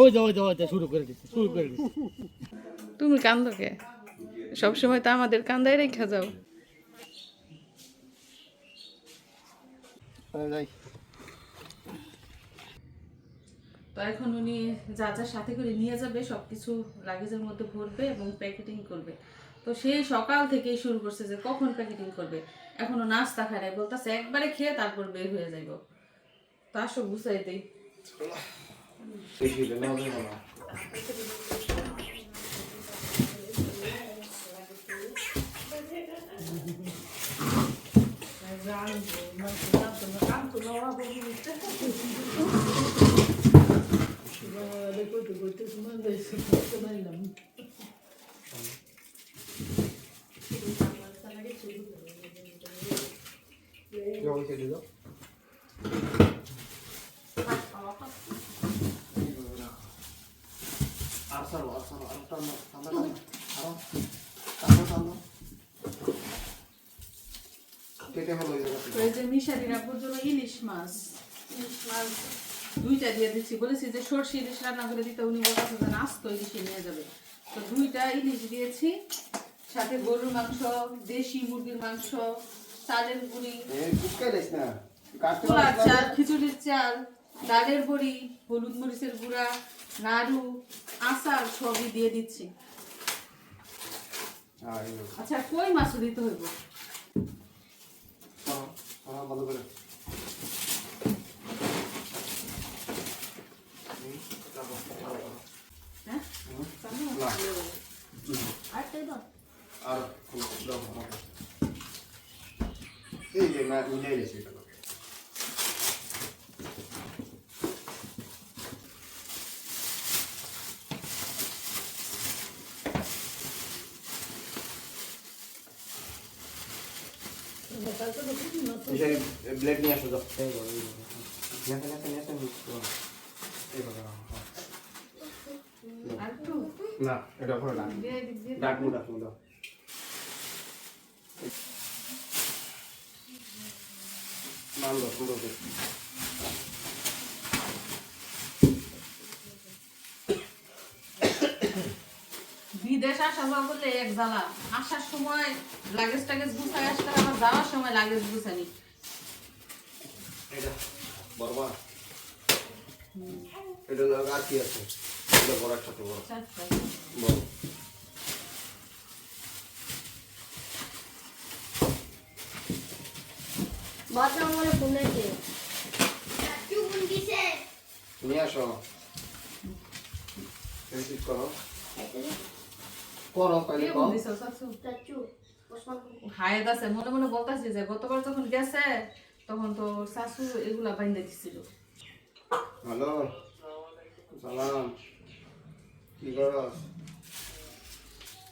ওই যে ওই যে ওই যে শুরু করে দিচ্ছে শুরু করে দিচ্ছে। তুমি কান্দো কে সবসময় তো আমাদের কান্দায় রেখা যাও। তো এখন উনি যা যা সাথে করে নিয়ে যাবে সব কিছু লাগেজের মধ্যে ভরবে এবং প্যাকেটিং করবে। তো সেই সকাল থেকেই শুরু করছে যে কখন প্যাকেটিং করবে। এখনও নাস্তা খায় নাই বলতেছে একবারে খেয়ে তারপর বের হয়ে যাইব। তো আসো গুছাই দেই। কেটে হলো ওই জায়গা তো এই যে মিশারির আপুর জন্য ইলিশ মাছ ইলিশ মাছ। দুইটা দিয়ে দিচ্ছি বলেছি যে সর্ষে ইলিশ রান্না করে দিতে উনি বলেছে যে আস্ত ইলিশে নিয়ে যাবে। তো দুইটা ইলিশ দিয়েছি সাথে গরুর মাংস দেশি মুরগির মাংস চালের গুঁড়ি পোলার চাল খিচুড়ির চাল। ডালের বড়ি হলুদ মরিচের গুঁড়া নাড়ু আচার সবই দিয়ে দিচ্ছি। আচ্ছা কই মাছও দিতে হইব? রাখো। হ্যাঁ না। আর। এই যে না মিলাই গেছে এটা তোকে। মিশাই, এই ব্লেড নিয়ে আসো যাও। এই করো, এই করো। নিয়ে আসো, নিয়ে আসো, নিয়ে আসো, mix করো। এই করো, হ্যাঁ, হ্যাঁ। আর একটু না এটা ওখানে না। ডাকবো ডাকবো দাও। দাও সুন্দর বিদেশ আসা যাওয়া করলে এক জ্বালা। আসার সময় লাগেজ টাগেজ গুছাই আসতে আবার যাওয়ার সময় লাগেজ গুছানি এটা এটা আর কি আছে? এটা বড় একসাথে বড়। বড়। বর্তমানে কমেছে নিয়ে আসো। করো। করো কম হায়াত আছে মনে মনে বলতাছি যে গতবার যখন গেছে তখন তো শাশু এগুলা বাইন্দে দিছিল। হ্যালো সালাম কি করো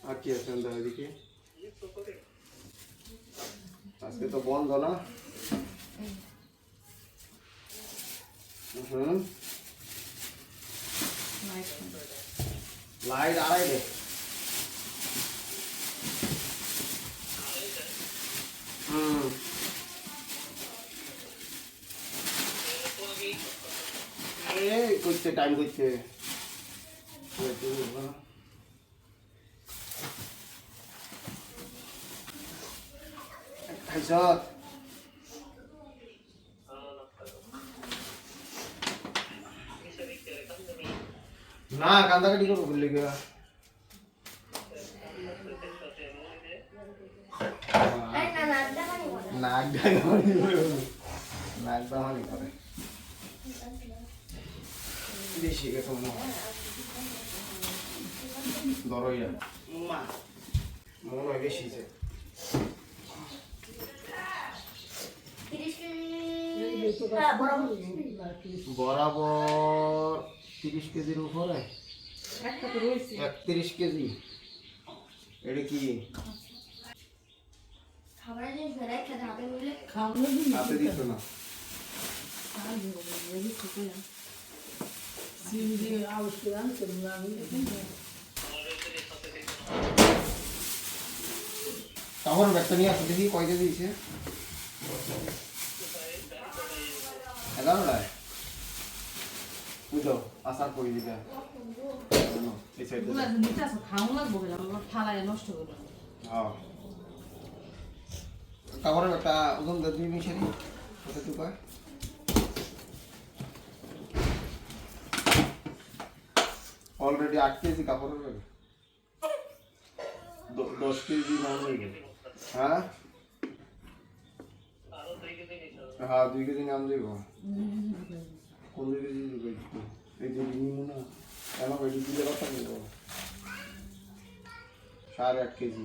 আর কি আজকে তো বন্ধ না? হুম। লাইট আড়াই দে। এই করছে টাইম করছে। খাইছ না কান্দাকাটি করব বললি গা নাক নাক ডাকানি করে। বেশি গেছে মনে হয়। ধরোই না মনে হয় বেশি যে। বরাবর তিরিশ কেজির উপরে? একত্রিশ কেজি। এটা কি? খাবার জিনিস বেড়াই খেতে হাতে মিলে হাতে দিত না। তখন ব্যাগটা নিয়ে আসো দেখি কয় কেজি দিয়েছে? এগারোটায়? বুঝো আসার পরে দিবে। খাওয়া লাগবো ফালায় নষ্ট করব হ্যাঁ। কাপড়ের একটা ওজন দিয়ে দুই মিশারি অলরেডি আট কেজি কাপড়ের ব্যাগ দ- দশ কেজি নাম হয়ে গেল হ্যাঁ? হ্যাঁ দুই কেজি নাম দিব। কোন দুই কেজি দিব এই যে না কেন? এটি দিলে কথা নিব? সাড়ে আট কেজি।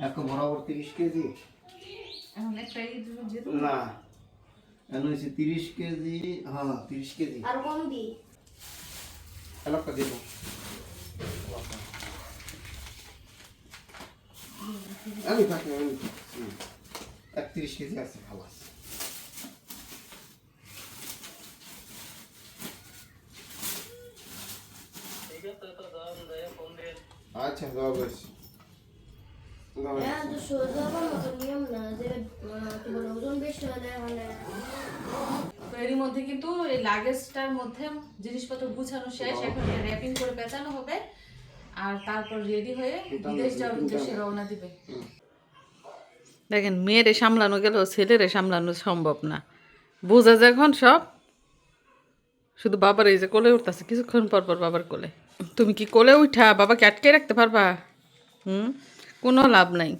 এক বরাবর তিরিশ কেজি এখন একটা এই যে- যে না এখন হয়েছে তিরিশ কেজি হ্যাঁ তিরিশ কেজি আর কম দি এলাকা দিব আমি থাকি আমি হুম। একত্রিশ কেজি আছে ভালো আছে আচ্ছা যাওয়া ওজন বেশি হলে মানে তো এরই মধ্যে কিন্তু এই লাগেজটার মধ্যে জিনিসপত্র গুছানো শেষ এখন র্যাপিং করে পেঁচানো হবে। আর তারপর রেডি হয়ে বিদেশ যাওয়ার উদ্দেশ্যে রওনা দিবে। দেখেন মেয়েরে সামলানো গেল ছেলেরে সামলানো সম্ভব না। বোঝা যায় এখন সব। শুধু বাবার এই যে কোলে উঠতেছে কিছুক্ষণ পর পর বাবার কোলে। তুমি কি কোলে উঠা? বাবাকে আটকে রাখতে পারবা? হুম? কোনো লাভ নাই।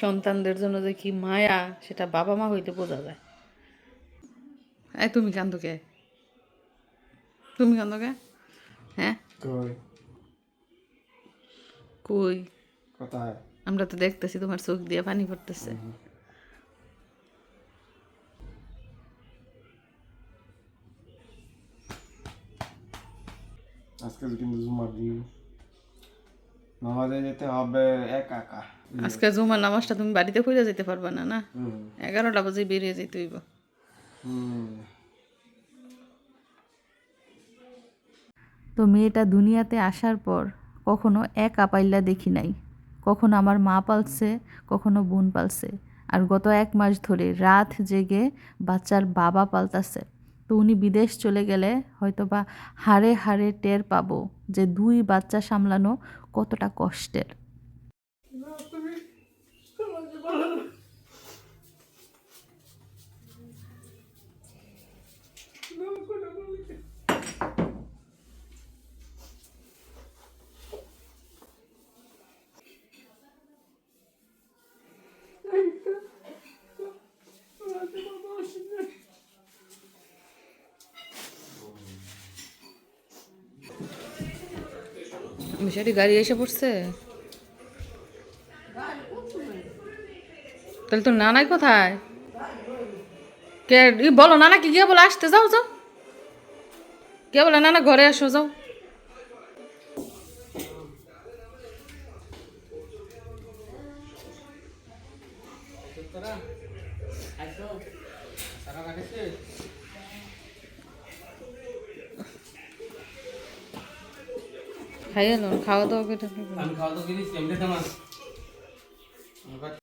সন্তানদের জন্য যে কি মায়া সেটা বাবা মা হইতে বোঝা যায়। এই তুমি কান্দো কে? তুমি কান্দো কে? হ্যাঁ? কই? আমরা তো দেখতেছি তোমার চোখ দিয়ে পানি পড়তেছে। আজকে কিন্তু জুমার দিন নামাজে যেতে হবে একা একা। আজকে জুমার নামাজটা তুমি বাড়িতে পড়ে যেতে পারবা না না? এগারোটা বাজে বেরিয়ে যেতে হইব। তো মেয়েটা দুনিয়াতে আসার পর কখনো একা পাইল্লা দেখি নাই। কখনো আমার মা পালছে কখনো বোন পালছে। আর গত এক মাস ধরে রাত জেগে বাচ্চার বাবা পালতাছে। তো উনি বিদেশ চলে গেলে হয়তো বা হাড়ে হাড়ে টের পাবো যে দুই বাচ্চা সামলানো কতটা কষ্টের। মিশারি গাড়ি এসে পড়ছে? তাহলে তোর নানাই কোথায়? কে বলো নানা কি, গিয়ে বলে, আসতে যাও যাও। কে বলে, নানা ঘরে আসো, যাও। সারা কাটেছে খাইয়ে খাওয়া দাওয়া করে আমি খাওয়া দাওয়া